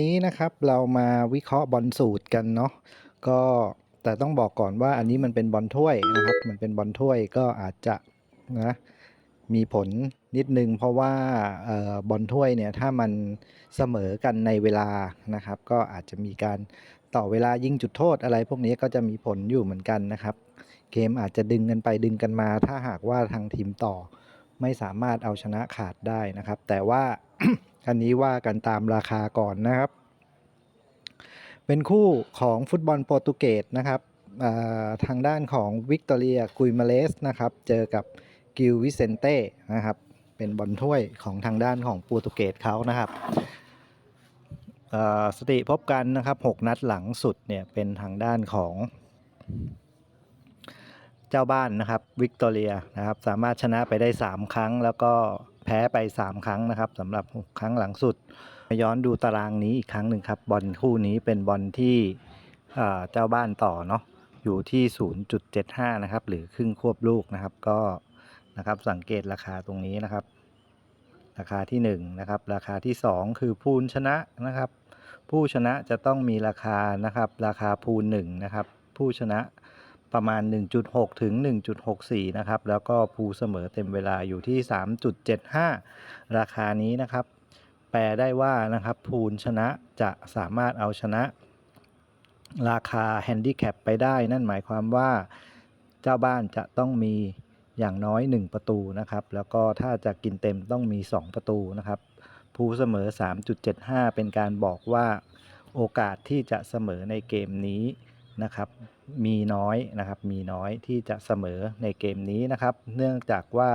นี้นะครับเรามาวิเคราะห์บอลสูตรกันเนาะก็แต่ต้องบอกก่อนว่าอันนี้มันเป็นบอลถ้วยนะครับ มันเป็นบอลถ้วยก็อาจจะนะมีผลนิดนึงเพราะว่าเอ่อบอลถ้วยเนี่ยถ้ามันเสมอกันในเวลานะครับ ก็อาจจะมีการต่อเวลายิงจุดโทษอะไร พวกนี้ก็จะมีผลอยู่เหมือนกันนะครับ เกมอาจจะดึงกันไปดึงกันมา ถ้าหากว่าทางทีมต่อไม่สามารถเอาชนะขาดได้นะครับ แต่ว่า อันนี้ว่ากันตามราคาก่อนนะครับ เป็นคู่ของฟุตบอลโปรตุเกสนะครับทางด้านของวิกตอเรียกุยมาเลสนะครับ เจอกับกิลวิเซนเต้นะครับ เป็นบอลถ้วยของทางด้านของโปรตุเกสเขานะครับสติพบกันนะครับ 6 นัดหลังสุดเนี่ยเป็นทางด้านของ เจ้าบ้านนะครับวิกตอเรียนะครับ สามารถชนะไปได้ 3 ครั้งแล้วก็ แพ้ไป 3 ครั้งนะครับสำหรับครั้งหลังสุด ย้อนดูตารางนี้อีกครั้งหนึ่งครับบอลคู่นี้เป็นบอลที่เจ้าบ้านต่อเนาะอยู่ที่ 0.75 นะครับ หรือครึ่งควบลูกนะครับ ก็นะครับสังเกตราคาตรงนี้นะครับ ราคาที่ 1 นะครับ ราคาที่ 2 คือพูนชนะนะครับ ผู้ชนะจะต้องมีราคานะครับ ราคาพูน1นะครับ ผู้ชนะ ประมาณ 1.6 ถึง 1.64 นะครับ แล้วก็ภูเสมอเต็มเวลาอยู่ที่ 3.75 ราคานี้นะครับ แปลได้ว่านะครับพูนชนะจะสามารถเอาชนะ ราคาแฮนดิแคปไปได้ นั่นหมายความว่าเจ้าบ้านจะต้องมีอย่างน้อย 1 ประตูนะครับ แล้วก็ถ้าจะกินเต็มต้องมี 2 ประตูนะครับภูเสมอ 3.75 เป็นการบอกว่าโอกาสที่จะเสมอในเกมนี้นะครับ มีน้อยนะครับมีน้อยที่จะเสมอในเกมนี้นะครับ เนื่องจากว่า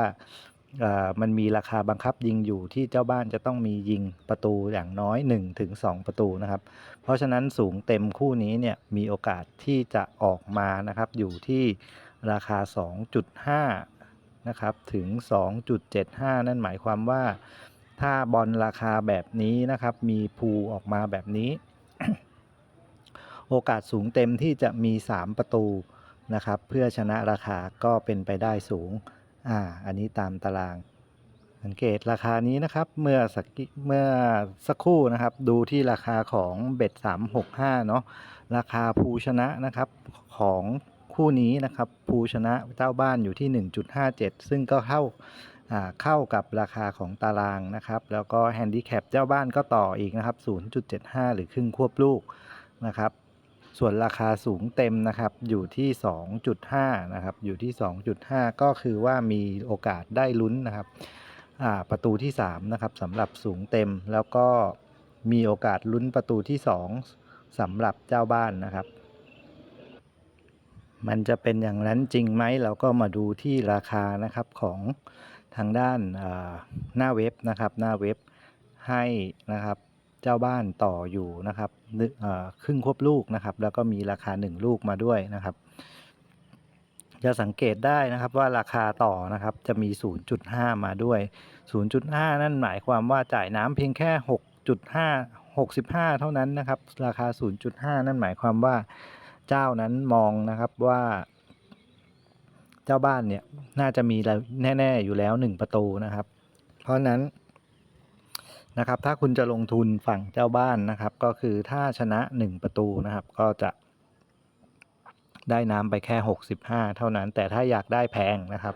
มันมีราคาบังคับยิงอยู่ที่เจ้าบ้านจะต้องมียิงประตูอย่างน้อย1ถึงประตูนะครับ เพราะฉะนั้นสูงเต็มคู่นี้เนี่ยมีโอกาสที่จะออกมานะครับอยู่ที่ราคา 2.5นะครับถึง 2.75 นั่นหมายความว่าถ้าบอลราคาแบบนี้นะครับ มีพูออกมาแบบนี้ โอกาสสูงเต็มที่จะมี 3 ประตูนะครับ เพื่อชนะราคาก็เป็นไปได้สูง อ่า อันนี้ตามตาราง สังเกตราคานี้นะครับ เมื่อสักเมื่อสักครู่นะครับ ดูที่ราคาของเบ็ด365 เนาะราคาภูชนะนะครับของคู่นี้นะครับภูชนะเจ้าบ้านอยู่ที่ 1.57 ซึ่งก็เข้าอ่าเข้ากับราคาของตารางนะครับ แล้วก็แฮนดิแคปเจ้าบ้านก็ต่ออีกนะครับ 0.75 หรือครึ่งควบลูกนะครับ ส่วนราคาสูงเต็มนะครับอยู่ที่ 2.5 นะครับ อยู่ที่ 2.5 ก็คือว่ามีโอกาสได้ลุ้นนะครับประตูที่ 3 นะครับสำหรับสูงเต็มแล้วก็มีโอกาสลุ้นประตูที่ 2สำหรับเจ้าบ้านนะครับ มันจะเป็นอย่างนั้นจริงไหมเราก็มาดูที่ราคานะครับของทางด้านหน้าเว็บนะครับ หน้าเว็บให้นะครับ เจ้าบ้านต่ออยู่นะครับเอ่อครึ่งควบลูกนะครับ แล้วก็มีราคา 1 ลูกมาด้วยนะครับจะสังเกตได้นะครับว่าราคาต่อนะครับจะมี 0.5 มาด้วย 0.5 นั่นหมายความว่าจ่ายน้ำเพียงแค่ 6.5 65 เท่านั้นนะครับ ราคา 0.5 นั่นหมายความว่าเจ้านั้นมองนะครับว่า เจ้าบ้านเนี่ยน่าจะมีแล้วแน่ ๆ อยู่แล้ว 1 ประตูนะครับ เพราะนั้น นะครับ ถ้าคุณจะลงทุนฝั่งเจ้าบ้านนะครับ ก็คือถ้าชนะ 1 ประตูนะครับ ก็จะ ได้น้ำไปแค่ 65 เท่านั้น แต่ถ้าอยากได้แพงนะครับ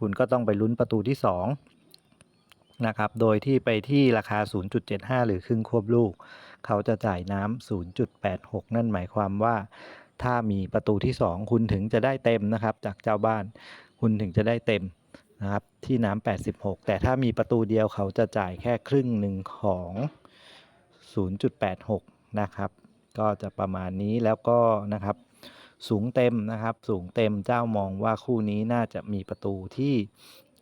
คุณก็ต้องไปลุ้นประตูที่ 2 นะครับ โดยที่ไปที่ราคา 0.75 หรือครึ่งควบลูก เขาจะจ่ายน้ำ0.86 นั่นหมายความว่า ถ้ามีประตูที่ 2 คุณถึงจะได้เต็มนะครับ จากเจ้าบ้าน คุณถึงจะได้เต็ม นะครับที่น้ำ86 แต่ถ้ามีประตูเดียวเขาจะจ่ายแค่ครึ่งหนึ่งของ 0.86 นะครับ ก็จะประมาณนี้แล้วก็นะครับสูงเต็มนะครับสูงเต็มเจ้ามองว่าคู่นี้น่าจะมีประตูที่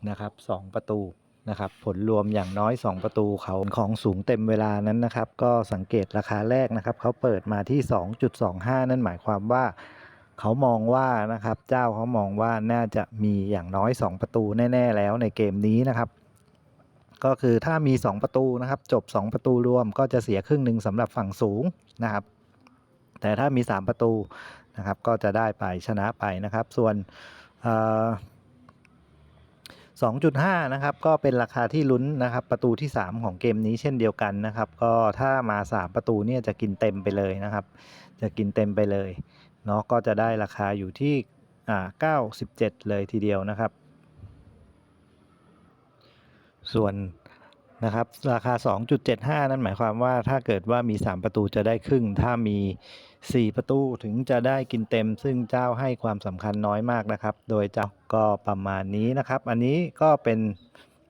นะครับ 2 ประตูนะครับผลรวมอย่างน้อย 2 ประตูเขาของสูงเต็มเวลานั้นนะครับ ก็สังเกตราคาแรกนะครับเขาเปิดมาที่ 2.25 นั่นหมายความว่า เขามองว่านะครับ เจ้าเขามองว่าน่าจะมีอย่างน้อย 2 ประตูแน่ ๆ แล้วในเกมนี้นะครับ ก็คือถ้ามี 2 ประตูนะครับ จบ 2 ประตูรวมก็จะเสียครึ่งหนึ่งสำหรับฝั่งสูงนะครับ แต่ถ้ามี 3 ประตูนะครับ ก็จะได้ไปชนะไปนะครับ ส่วนเอ่อ2.5 นะครับ ก็เป็นราคาที่ลุ้นนะครับ ประตูที่ 3 ของเกมนี้เช่นเดียวกันนะครับ ก็ถ้ามา 3 ประตูเนี่ยจะกินเต็มไปเลยนะครับ จะกินเต็มไปเลย เนาะก็จะได้ราคาอยู่ที่อ่า97 เลยทีเดียวนะครับ ส่วนนะครับราคา 2.75 นั่นหมายความว่าถ้าเกิดว่ามี 3 ประตูจะได้ครึ่ง ถ้ามี 4 ประตูถึงจะได้กินเต็ม ซึ่งเจ้าให้ความสำคัญน้อยมากนะครับ โดยเจ้าก็ประมาณนี้นะครับ อันนี้ก็เป็น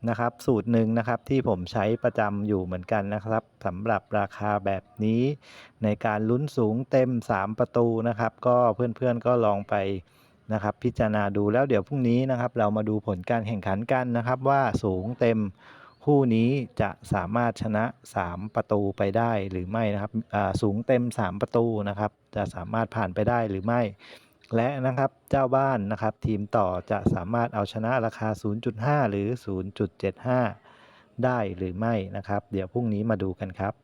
นะครับ สูตรหนึ่งนะครับที่ผมใช้ประจำอยู่เหมือนกันนะครับสำหรับราคาแบบนี้ ในการลุ้นสูงเต็ม 3 ประตูนะครับ ก็เพื่อนๆก็ลองไปนะครับพิจารณาดูแล้วเดี๋ยวพรุ่งนี้นะครับ เรามาดูผลการแข่งขันกันนะครับ ว่าสูงเต็มคู่นี้จะสามารถชนะ 3 ประตูไปได้หรือไม่นะครับสูงเต็ม 3 ประตูนะครับ จะสามารถผ่านไปได้หรือไม่ และนะครับเจ้าบ้านนะครับทีมต่อจะสามารถเอาชนะราคา 0.5 หรือ 0.75 ได้หรือไม่นะครับ เดี๋ยวพรุ่งนี้มาดูกันครับ